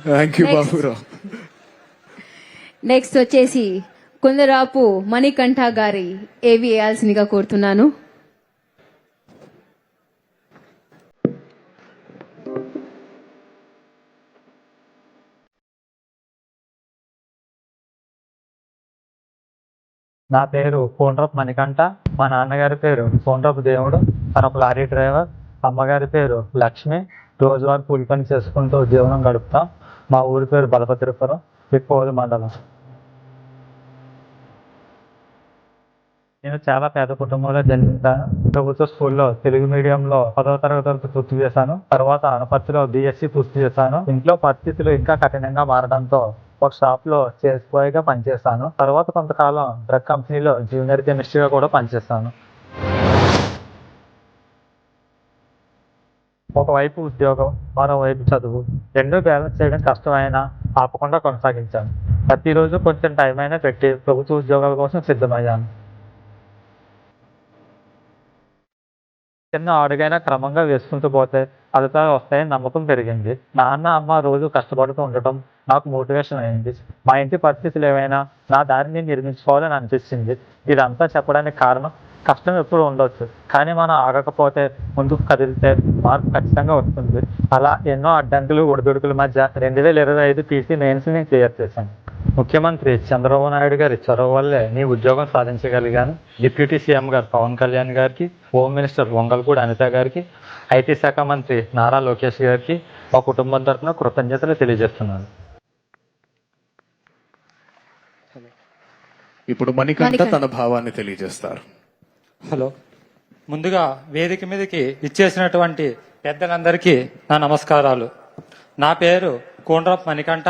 Thank you Next. Baburao next వచ్చేసి కుందరాపు మణికంఠ గారి ఏవి వేయాల్సిందిగా కోరుతున్నాను. నా పేరు కోండ్రపు మణికంఠ. మా నాన్నగారి పేరు కోండ్రపు దేవుడు. తన ఒక లారీ డ్రైవర్. అమ్మగారి పేరు లక్ష్మి. రోజువారీ కూలి పని చేసుకుంటూ జీవనం గడుపుతాం. మా ఊరి పేరు బలభద్రపురం. పిప్పోలు మండలం. నేను చాలా పేద కుటుంబంలో జన్మించాను ప్రభుత్వ స్కూల్లో తెలుగు మీడియంలో పదవ తరగతి వరకు పూర్తి చేశాను. తర్వాత అనపర్తిలో బిఎస్సి పూర్తి చేశాను. ఇంట్లో పరిస్థితులు ఇంకా కఠినంగా మారడంతో ఒక షాప్లో సేల్స్ బాయ్గా పనిచేస్తాను తర్వాత కొంతకాలం డ్రగ్ కంపెనీలో జూనియర్ కెమిస్ట్రీగా కూడా పనిచేస్తాను ఒకవైపు ఉద్యోగం మరోవైపు చదువు. రెండూ బ్యాలెన్స్ చేయడం కష్టమైనా ఆపకుండా కొనసాగించాను. ప్రతిరోజు కొంచెం టైం అయినా పెట్టి ప్రభుత్వ ఉద్యోగాల కోసం సిద్ధమయ్యాను. చిన్న అడుగైనా క్రమంగా వేసుకుంటూ పోతే ఫలితాలు వస్తాయని నమ్మకం పెరిగింది. నాన్న అమ్మ రోజు కష్టపడుతూ ఉండటం నాకు మోటివేషన్ అయింది. మా ఇంటి పరిస్థితులు ఏమైనా నా దారిని నిర్మించుకోవాలని అనిపించింది. ఇదంతా చెప్పడానికి కారణం కష్టం ఎప్పుడు ఉండొచ్చు. కానీ మనం ఆగకపోతే ముందుకు కదిలితే మార్పు ఖచ్చితంగా వస్తుంది. అలా ఎన్నో అడ్డంకులు ఒడిదుడుకుల మధ్య రెండు వేల ఇరవై ఐదు పీసీ మెయిన్స్ని క్లియర్ చేశాను ముఖ్యమంత్రి చంద్రబాబు నాయుడు గారి చొరవ వల్లే నీ ఉద్యోగం సాధించగలిగాను. డిప్యూటీ సీఎం గారు పవన్ కళ్యాణ్ గారికి హోమ్ మినిస్టర్ వంగల్పూడి అనిత గారికి ఐటీ శాఖ మంత్రి నారా లోకేష్ గారికి మా కుటుంబం తరఫున కృతజ్ఞతలు తెలియజేస్తున్నాను. ఇప్పుడు మణికంఠ. తన భావాన్ని తెలియజేస్తారు. హలో. ముందుగా వేదిక మీదకి ఇచ్చేసినటువంటి పెద్దలందరికీ నా నమస్కారాలు. నా పేరు కోండ్రపు మణికంఠ.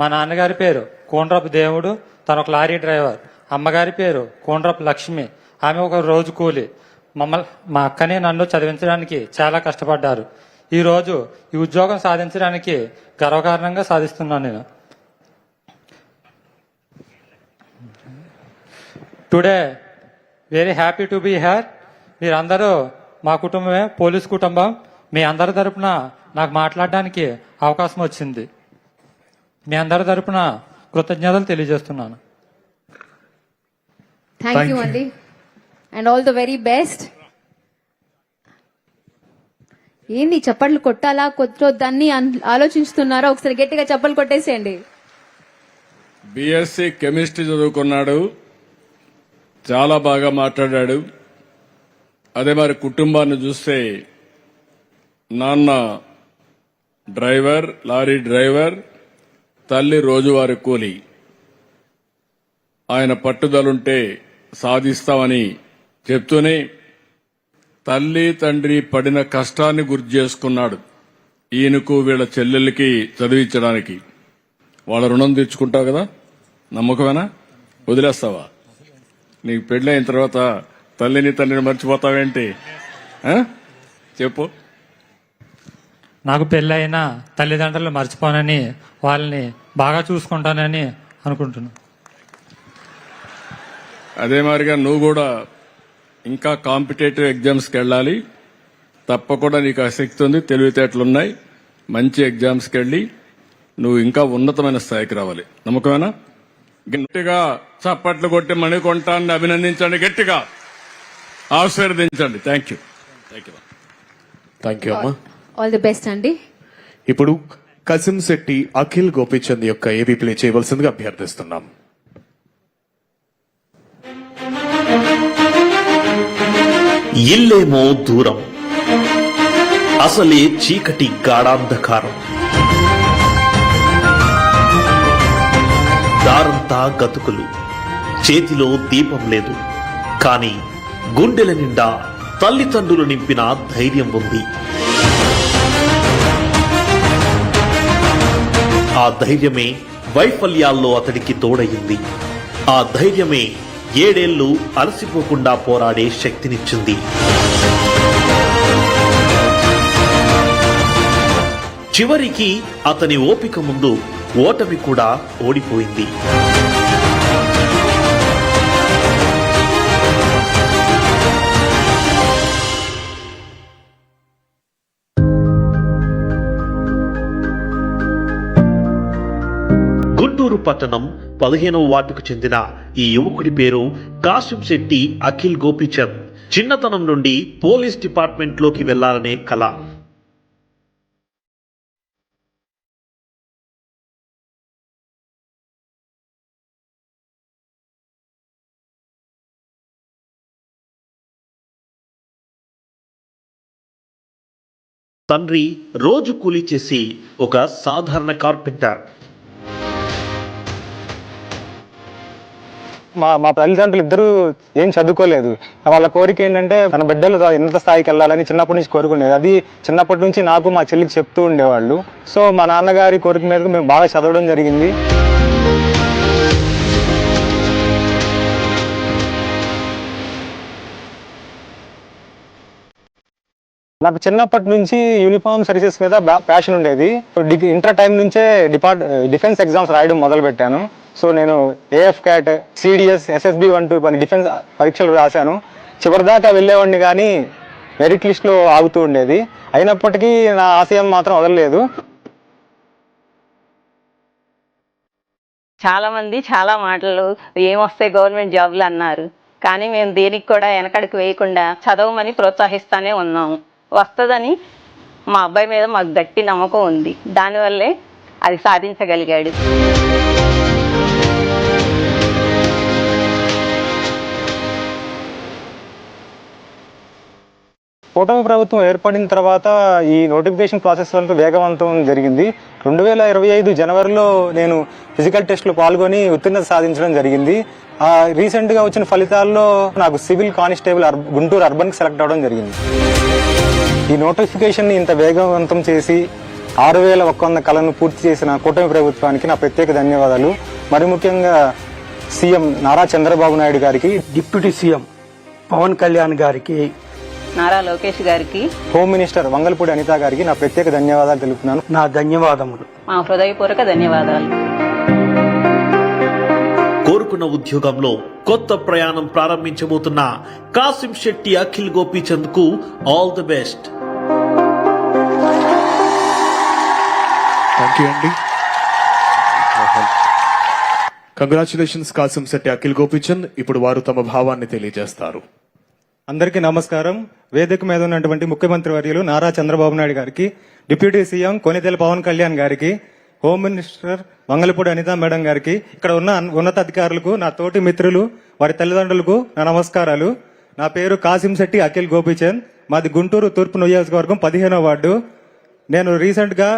మా నాన్నగారి పేరు కోండ్రపు దేవుడు తన ఒక లారీ డ్రైవర్. అమ్మగారి పేరు కోండ్రపు లక్ష్మి. ఆమె ఒక రోజు కూలి. మమ్మల్ని మా అక్కని నన్ను చదివించడానికి చాలా కష్టపడ్డారు. ఈరోజు ఈ ఉద్యోగం సాధించడానికి గర్వకారణంగా సాధిస్తున్నాను నేను. Today very happy to be here మీరందరూ మా కుటుంబమే పోలీస్ కుటుంబం. మీ అందరి తరపున నాకు మాట్లాడడానికి అవకాశం వచ్చింది. మీ అందరి తరపున కృతజ్ఞతలు తెలియజేస్తున్నాను. Thank Thank you. అండి and all the very best ఏంది చప్పట్లు కొట్టాలా కొట్టొద్దని అన్- ఆలోచిస్తున్నారా? ఒకసారి గట్టిగా చప్పట్లు కొట్టేసేయండి. బీఎస్సీ కెమిస్ట్రీ చదువుకున్నాడు. చాలా బాగా మాట్లాడాడు. అదే మరి కుటుంబాన్ని చూస్తే నాన్న డ్రైవర్ లారీ డ్రైవర్ తల్లి రోజువారి కూలి. ఆయన పట్టుదలుంటే సాధిస్తామని చెప్తూనే తల్లి తండ్రి పడిన కష్టాన్ని గుర్తు చేసుకున్నాడు ఈయనకు వీళ్ళ చెల్లెళ్ళకి చదివించడానికి. వాళ్ళ రుణం తీర్చుకుంటావు కదా? నమ్మకమేనా? వదిలేస్తావా? నీకు పెళ్ళైన తర్వాత తల్లిని తండ్రిని మర్చిపోతావేంటి? చెప్పు. నాకు పెళ్ళైన తల్లిదండ్రులు మర్చిపోనని వాళ్ళని బాగా చూసుకుంటానని అనుకుంటున్నాను అదే మాదిరిగా నువ్వు కూడా ఇంకా కాంపిటేటివ్ ఎగ్జామ్స్కి వెళ్ళాలి. తప్పకుండా నీకు ఆసక్తి ఉంది తెలివితేటలున్నాయి మంచి ఎగ్జామ్స్కి వెళ్ళి నువ్వు ఇంకా ఉన్నతమైన స్థాయికి రావాలి. నమ్మకమేనా? గట్టిగా చప్పట్లు కొట్టి మణికొంటాన్ని అభినందించండి గట్టిగా ఆశీర్వదించండి. Thank you thank you thank you అమ్మా. ఆల్ ది బెస్ట్ అండి. ఇప్పుడు కసిం శెట్టి అఖిల్ గోపిచంద్ యొక్క ఏబీ ప్లే చేయవలసిందిగా అభ్యర్థిస్తున్నాం. ఇల్లేమో దూరం. అసలే చీకటి గాఢాంధకారం. అంతా గతుకులు. చేతిలో దీపం లేదు. కాని గుండెల నిండా తల్లిదండ్రులు నింపిన ధైర్యం ఉంది. ఆ ధైర్యమే వైఫల్యాల్లో అతడికి తోడయింది. ఆ ధైర్యమే ఏడేళ్ళు అలసిపోకుండా పోరాడే శక్తినిచ్చింది. చివరికి అతని ఓపిక ముందు ఓటమి కూడా ఓడిపోయింది. గుంటూరు పట్టణం పదిహేనవ వార్డుకు చెందిన ఈ యువకుడి పేరు కాసిం శెట్టి అఖిల్ గోపిచంద్. చిన్నతనం నుండి పోలీస్ డిపార్ట్మెంట్లోకి వెళ్ళాలనే కళ తండ్రి రోజు కూలి చేసి ఒక సాధారణ కార్పెంటర్. మా మా తల్లిదండ్రులు ఇద్దరు ఏం చదువుకోలేదు. వాళ్ళ కోరిక ఏంటంటే తన బిడ్డలు ఎంత స్థాయికి వెళ్ళాలని చిన్నప్పటి నుంచి కోరుకునేది. అది చిన్నప్పటి నుంచి నాకు మా చెల్లికి చెప్తూ ఉండేవాళ్ళు. సో మా నాన్నగారి కోరిక మీద మేము బాగా చదవడం జరిగింది. నాకు చిన్నప్పటి నుంచి యూనిఫామ్ సర్వీసెస్ మీద ప్యాషన్ ఉండేది. డిగ్రీ ఇంటర్ టైం నుంచే డిపార్ట్ డిఫెన్స్ ఎగ్జామ్స్ రాయడం మొదలు పెట్టాను సో నేను AF CAT CDS SSB one two కొన్ని డిఫెన్స్ పరీక్షలు రాశాను. చివరిదాకా వెళ్ళేవాడిని కానీ మెరిట్ లిస్ట్లో ఆగుతూ ఉండేది. అయినప్పటికీ నా ఆశయం మాత్రం వదలలేదు. చాలామంది చాలా మాటలు ఏమొస్తాయి గవర్నమెంట్ జాబ్లు? అన్నారు. కానీ మేము దేనికి కూడా వెనకడికి వేయకుండా చదవమని ప్రోత్సహిస్తూనే ఉన్నాము. వస్తుందని మా అబ్బాయి మీద మాకు గట్టి నమ్మకం ఉంది. దానివల్లే అది సాధించగలిగాడు. కూటమి ప్రభుత్వం ఏర్పడిన తర్వాత ఈ నోటిఫికేషన్ ప్రాసెస్ అంతా వేగవంతం జరిగింది. రెండు వేల ఇరవై ఐదు జనవరిలో నేను ఫిజికల్ టెస్ట్లో పాల్గొని ఉత్తీర్ణత సాధించడం జరిగింది. రీసెంట్గా వచ్చిన ఫలితాల్లో నాకు సివిల్ కానిస్టేబుల్ అర్ గుంటూరు అర్బన్కి సెలెక్ట్ అవ్వడం జరిగింది. ఈ నోటిఫికేషన్ ఇంత వేగవంతం చేసి ఆరు వేల ఒక్క వంద కళను పూర్తి చేసిన కూటమి ప్రభుత్వానికి నా ప్రత్యేక ధన్యవాదాలు. మరి ముఖ్యంగా సీఎం నారా చంద్రబాబు నాయుడు గారికి డిప్యూటీ సీఎం పవన్ కళ్యాణ్ గారికి నారా లోకేష్ గారికి హోమ్ మినిస్టర్ వంగల్పూడి అనిత గారికి నా ప్రత్యేక ధన్యవాదాలు తెలుపుతున్నాను. నా ధన్యవాదములు. మా హృదయపూర్వక ధన్యవాదాలు. కోరుకున్న ఉద్యోగంలో కొత్త ప్రయాణం ప్రారంభించబోతున్న Kasim Shetty Akhil గోపీచంద్కు all the best. Thank you అండి కంగ్రాచులేషన్స్ కాసిం శెట్టి అఖిల్ గోపిచంద్ ఇప్పుడు వారు తమ భావాన్ని తెలియజేస్తారు. అందరికీ నమస్కారం. వేదిక మీద ఉన్నటువంటి ముఖ్యమంత్రి వర్యులు నారా చంద్రబాబు నాయుడు గారికి డిప్యూటీ సీఎం కొనితెల పవన్ కళ్యాణ్ గారికి home minister Mangalapudi Anitha madam గారికి ఇక్కడ ఉన్న ఉన్నతాధికారులకు నా తోటి మిత్రులు వారి తల్లిదండ్రులకు నా నమస్కారాలు. నా పేరు కాసిం శెట్టి అఖిల్ గోపీచంద్. మాది గుంటూరు తూర్పు నియోజకవర్గం పదిహేనో వార్డు. నేను రీసెంట్గా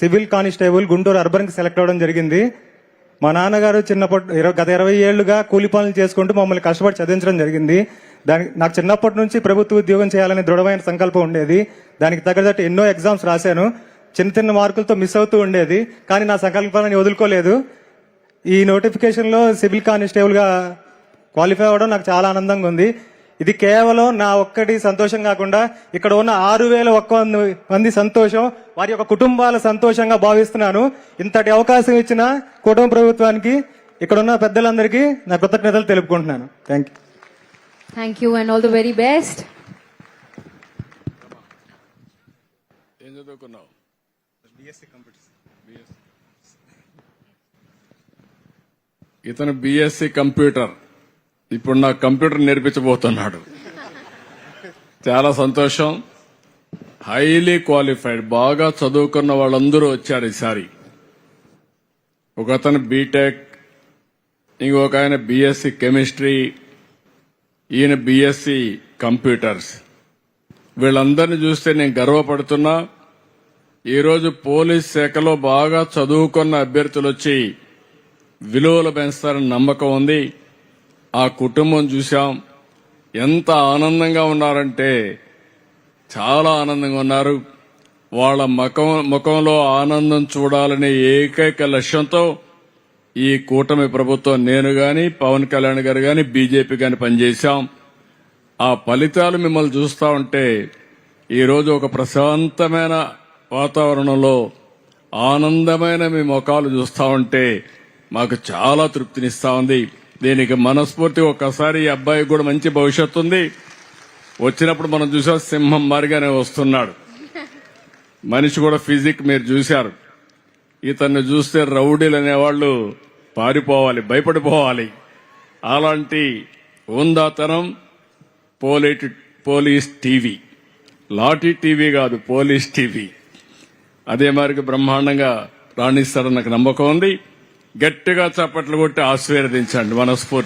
సివిల్ కానిస్టేబుల్ గుంటూరు అర్బన్కి సెలెక్ట్ అవ్వడం జరిగింది. మా నాన్నగారు చిన్నప్పటి గత ఇరవై ఏళ్ళుగా కూలి పనులు చేసుకుంటూ మమ్మల్ని కష్టపడి చదివించడం జరిగింది. దానికి నాకు చిన్నప్పటి నుంచి ప్రభుత్వ ఉద్యోగం చేయాలని దృఢమైన సంకల్పం ఉండేది. దానికి తగ్గట్టు ఎన్నో ఎగ్జామ్స్ రాశాను. చిన్న చిన్న మార్కులతో మిస్ అవుతూ ఉండేది. కానీ నా సంకల్పాన్ని వదులుకోలేదు. ఈ నోటిఫికేషన్లో సివిల్ కానిస్టేబుల్గా క్వాలిఫై అవ్వడం నాకు చాలా ఆనందంగా ఉంది. ఇది కేవలం నా ఒక్కటి సంతోషం కాకుండా ఇక్కడ ఉన్న ఆరు వేల ఒక్క మంది- సంతోషం వారి యొక్క కుటుంబాల సంతోషంగా భావిస్తున్నాను. ఇంతటి అవకాశం ఇచ్చిన కుటుంబ ప్రభుత్వానికి ఇక్కడ ఉన్న పెద్దలందరికీ నా కృతజ్ఞతలు తెలుపుకుంటున్నాను. Thank you thank you and all the very best ఏం చదువుకున్నావు? ఇతను బిఎస్సి కంప్యూటర్ ఇప్పుడు నా కంప్యూటర్ నేర్పించబోతున్నాడు. చాలా సంతోషం. హైలీ క్వాలిఫైడ్ బాగా చదువుకున్న వాళ్ళందరూ వచ్చారు ఈసారి. ఒక అతను బీటెక్ ఇంకొక ఆయన బిఎస్సి కెమిస్ట్రీ ఈయన బిఎస్సి కంప్యూటర్స్ వీళ్ళందరిని చూస్తే నేను గర్వపడుతున్నా. ఈరోజు పోలీస్ శాఖలో బాగా చదువుకున్న అభ్యర్థులు వచ్చి విలువలు పెంచుతారని నమ్మకం ఉంది. ఆ కుటుంబం చూశాం. ఎంత ఆనందంగా ఉన్నారంటే చాలా ఆనందంగా ఉన్నారు. వాళ్ళ ముఖం ముఖంలో ఆనందం చూడాలనే ఏకైక లక్ష్యంతో ఈ కూటమి ప్రభుత్వం నేను గాని పవన్ కళ్యాణ్ గారు గాని బీజేపీ గాని పనిచేశాం. ఆ ఫలితాలు మిమ్మల్ని చూస్తా ఉంటే ఈరోజు ఒక ప్రశాంతమైన వాతావరణంలో ఆనందమైన మీ ముఖాలు చూస్తా ఉంటే మాకు చాలా తృప్తినిస్తా ఉంది. దీనికి మనస్ఫూర్తి ఒక్కసారి. ఈ అబ్బాయికి కూడా మంచి భవిష్యత్తు ఉంది. వచ్చినప్పుడు మనం చూసాం సింహం మారిగానే వస్తున్నాడు. మనిషి కూడా ఫిజిక్ మీరు చూశారు. ఇతన్ని చూస్తే రౌడీలు అనేవాళ్ళు పారిపోవాలి భయపడిపోవాలి. అలాంటి ఉందాతనం పోలీటి పోలీస్ టీవీ. లాఠీ టీవీ కాదు పోలీస్ టీవీ. అదే మరికి బ్రహ్మాండంగా రాణిస్తారని నాకు నమ్మకం ఉంది. గట్టిగా చప్పట్లు కొట్టి ఆశీర్వదించండి మనస్ఫూర్తి